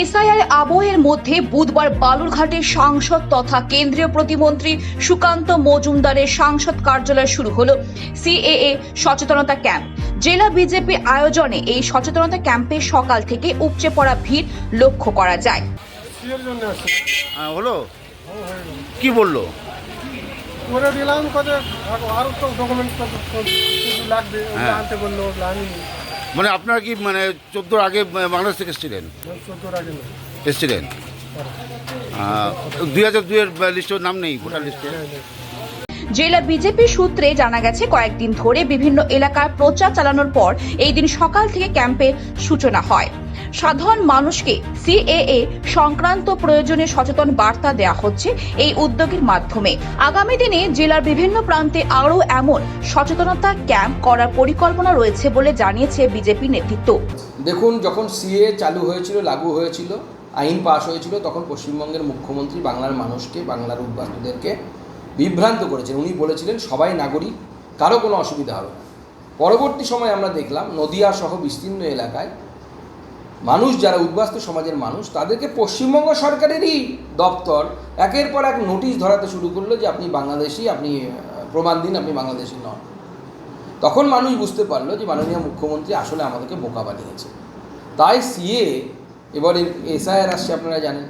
SIR আবহের মধ্যে বুধবার বালুরঘাটের সাংসদ তথা কেন্দ্রীয় প্রতিমন্ত্রী সুকান্ত মজুমদারের সাংসদ কার্যালয়ে শুরু হলো সিএএ সচেতনতা ক্যাম্প। জেলা বিজেপি আয়োজনে এই সচেতনতা ক্যাম্পে সকাল থেকে উপচে পড়া ভিড় লক্ষ্য করা যায়। হ্যাঁ হলো? কি বলল? করে দিলাম কত আরও তো ডকুমেন্ট লাগবে। আনতে বলল আনিনি। মানে আপনারা কি মানে চোদ্দোর আগে বাংলাদেশ থেকে এসেছিলেন? এসেছিলেন? দুই হাজার দুইয়ের লিস্টের নাম নেই ভোটার লিস্টে? জেলা বিজেপি সূত্রে জানা গেছে, কয়েকদিন ধরে বিভিন্ন এলাকার প্রচার চালানোর পর এই দিন সকাল থেকে ক্যাম্পের সূচনা হয়। সাধারণ মানুষকে সিএএ সংক্রান্ত প্রয়োজনে সচেতন বার্তা দেওয়া হচ্ছে এই উদ্যোগের মাধ্যমে। আগামী দিনে জেলার বিভিন্ন প্রান্তে আরও এমন সচেতনতা ক্যাম্প করার পরিকল্পনা রয়েছে বলে জানিয়েছে বিজেপি নেতৃত্ব। দেখুন, যখন সিএ চালু হয়েছিল, লাগু হয়েছিল, আইন পাশ হয়েছিল, তখন পশ্চিমবঙ্গের মুখ্যমন্ত্রী, বাংলার মানুষকে, বাংলার উদ্বাস্তুদেরকে বিভ্রান্ত করেছেন। উনি বলেছিলেন, সবাই নাগরিক, কারও কোনো অসুবিধা হবে না। পরবর্তী সময় আমরা দেখলাম, নদিয়া সহ বিস্তীর্ণ এলাকায় মানুষ যারা উদ্বাস্তু সমাজের মানুষ, তাদেরকে পশ্চিমবঙ্গ সরকারেরই দপ্তর একের পর এক নোটিশ ধরাতে শুরু করল যে আপনি বাংলাদেশি, আপনি প্রমাণ দিন, আপনি বাংলাদেশি নন। তখন মানুষ বুঝতে পারল যে মাননীয় মুখ্যমন্ত্রী আসলে আমাদেরকে বোকা বানিয়েছে। তাই সিএ, এবারে এসআইআর আসছে আপনারা জানেন।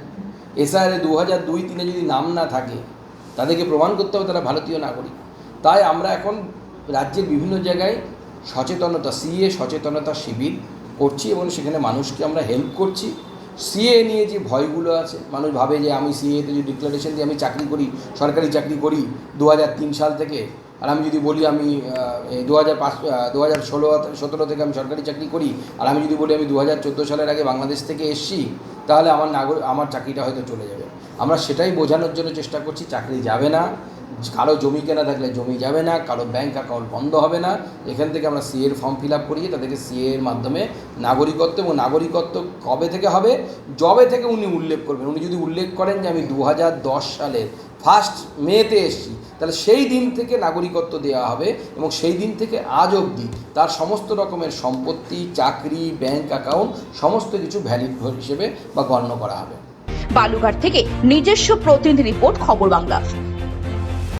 এসআইআর দু হাজার দুই তিনে যদি নাম না থাকে তাদেরকে প্রমাণ করতে হবে তারা ভারতীয় নাগরিক। তাই আমরা এখন রাজ্যের বিভিন্ন জায়গায় সচেতনতা, সিএ সচেতনতা শিবির করছি এবং সেখানে মানুষকে আমরা হেল্প করছি। সিএ নিয়ে যে ভয়গুলো আছে, মানুষ ভাবে যে আমি সিএতে যে ডিক্লারেশন দিয়ে আমি চাকরি করি, সরকারি চাকরি করি, দু হাজার তিন সাল থেকে আর আমি যদি বলি আমি দু হাজার পাঁচ দু হাজার ষোলো, সতেরো থেকে আমি সরকারি চাকরি করি, আর আমি যদি বলি আমি দু হাজার চোদ্দ সালের আগে বাংলাদেশ থেকে এসছি, তাহলে আমার নাগরিক আমার চাকরিটা হয়তো চলে যাবে। আমরা সেটাই বোঝানোর জন্য চেষ্টা করছি, চাকরি যাবে না। কারও জমি কেনা থাকলে জমি যাবে না, কারও ব্যাংক অ্যাকাউন্ট বন্ধ হবে না। এখান থেকে আমরা সিএর ফর্ম ফিল আপ করিয়ে তাদেরকে সিএ এর মাধ্যমে নাগরিকত্ব এবং নাগরিকত্ব কবে থেকে হবে জবে থেকে উনি উল্লেখ করবেন। উনি যদি উল্লেখ করেন যে আমি দু সালের ফার্স্ট মেতে এসেছি। তাহলে সেই দিন থেকে নাগরিকত্ব দেওয়া হবে এবং সেই দিন থেকে আজ অবধি তার সমস্ত রকমের সম্পত্তি, চাকরি ব্যাংক অ্যাকাউন্ট সমস্ত কিছু ভ্যালিড হিসেবে বা গণ্য করা হবে। বালুঘাট থেকে নিজস্ব প্রতিনিধি রিপোর্ট খবর বাংলা।